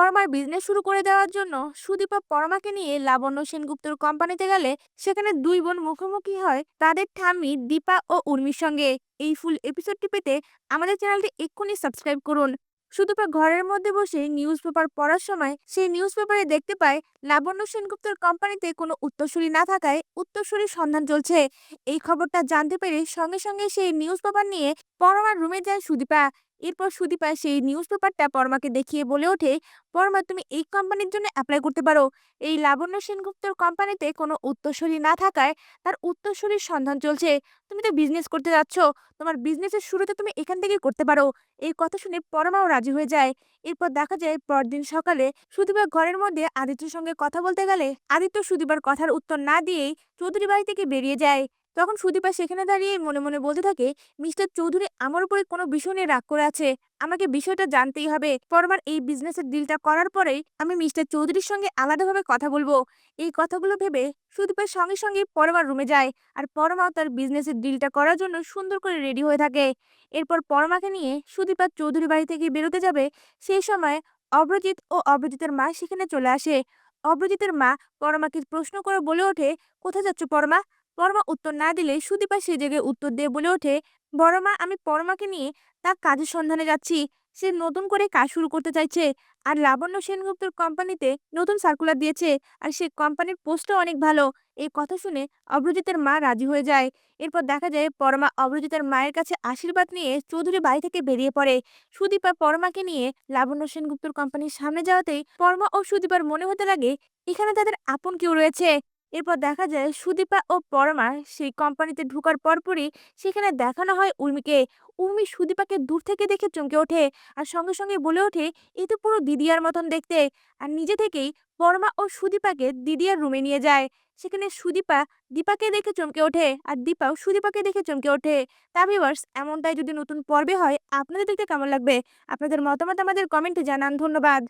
Parmar business শুরু করে দেওয়ার জন্য সুদীপা পরমাকে নিয়ে লাবণ্য সেনগুপ্তর কোম্পানিতে গেলে সেখানে দুই বোন মুখোমুখি হয় তাদের ঠাম্মি দীপা ও উর্মির সঙ্গে। এই ফুল এপিসোডটি পেতে আমাদের চ্যানেলটি এক্ষুনি সাবস্ক্রাইব করুন। সুদীপা ঘরের মধ্যে বসে নিউজ পেপার পড়ার সময় সেই নিউজ পেপারে দেখতে পায় লাবণ্য সেনগুপ্তর কোম্পানিতে কোনো উত্তরসূরি না থাকায় উত্তরসূরির সন্ধান চলছে। এই খবরটা জানতে পেরে সঙ্গে সঙ্গে সেই নিউজ পেপার নিয়ে পরমার রুমে যায় সুদীপা। এরপর সুদীপা সেই নিউজ পেপারটা পরমাকে দেখিয়ে বলে ওঠে, পরমা, তুমি এই কোম্পানির জন্য অ্যাপ্লাই করতে পারো। এই লাবণ্য সেনগুপ্তর কোম্পানিতে কোনো উত্তরসূরি না থাকায় তার উত্তরসূরির সন্ধান চলছে। তুমি তো বিজনেস করতে যাচ্ছ। তোমার বিজনেসের শুরুতে তুমি এখান থেকে করতে পারো। এই কথা শুনে পরমাও রাজি হয়ে যায়। এরপর দেখা যায় পরদিন সকালে সুদীপা ঘরের মধ্যে আদিত্যর সঙ্গে কথা বলতে গেলে আদিত্য সুদীপার কথার উত্তর না দিয়েই চৌধুরী বাড়ি থেকে বেরিয়ে যায়। তখন সুদীপা সেখানে দাঁড়িয়ে মনে মনে বলতে থাকে, মিস্টার চৌধুরী, আমার উপরে কোনো বিষয় নিয়ে রাগ করে আছে। আমাকে বিষয়টা জানতেই হবে। পরবার এই বিজনেসের ডিলটা করার পরেই আমি মিস্টার চৌধুরীর সঙ্গে আলাদাভাবে কথা বলব। এই কথাগুলো ভেবে সুদীপের সঙ্গে সঙ্গে পরমার রুমে যায় আর পরমাও তার বিজনেসের ডিলটা করার জন্য সুন্দর করে রেডি হয়ে থাকে। এরপর পরমাকে নিয়ে সুদীপা চৌধুরী বাড়ি থেকে বেরোতে যাবে। সেই সময় অব্রজিৎ ও অব্রজিতের মা সেখানে চলে আসে। অব্রজিতের মা পরমাকে প্রশ্ন করে বলে ওঠে, কোথায় যাচ্ছ পরমা? পরমা উত্তর না দিলে সুদীপা সে জায়গায় উত্তর দিয়ে বলে ওঠে, বড় মা, আমি পরমাকে নিয়ে তার কাজের সন্ধানে যাচ্ছি। সে নতুন করে কাজ শুরু করতে চাইছে আর লাবণ্য সেনগুপ্তর কোম্পানিতে নতুন সার্কুলার দিয়েছে আর সে কোম্পানির পোস্টও অনেক ভালো। এই কথা শুনে অভ্রজিতের মা রাজি হয়ে যায়। এরপর দেখা যায় পরমা অব্রজিতের মায়ের কাছে আশীর্বাদ নিয়ে চৌধুরী বাড়ি থেকে বেরিয়ে পড়ে। সুদীপা পরমাকে নিয়ে লাবণ্য সেনগুপ্তর কোম্পানির সামনে যাওয়াতেই পরমা ও সুদীপার মনে হতে লাগে, এখানে তাদের আপন কেউ রয়েছে। এরপর দেখা যায় সুদীপা ও পরমা সেই কোম্পানিতে ঢোকার পরপরই সেখানে দেখানো হয় উর্মিকে। উর্মি সুদীপাকে দূর থেকে দেখে চমকে ওঠে আর সঙ্গে সঙ্গে বলে ওঠে, এ তো পুরো দিদিয়ার মতন দেখতে। আর নিজে থেকেই পরমা ও সুদীপাকে দিদিয়ার রুমে নিয়ে যায়। সেখানে সুদীপা দীপাকে দেখে চমকে ওঠে আর দীপাও সুদীপাকে দেখে চমকে ওঠে। তা ভিউয়ার্স এমনটাই যদি নতুন পর্বে হয়, আপনাদের দেখতে কেমন লাগবে? আপনাদের মতামত আমাদের কমেন্টে জানান। ধন্যবাদ।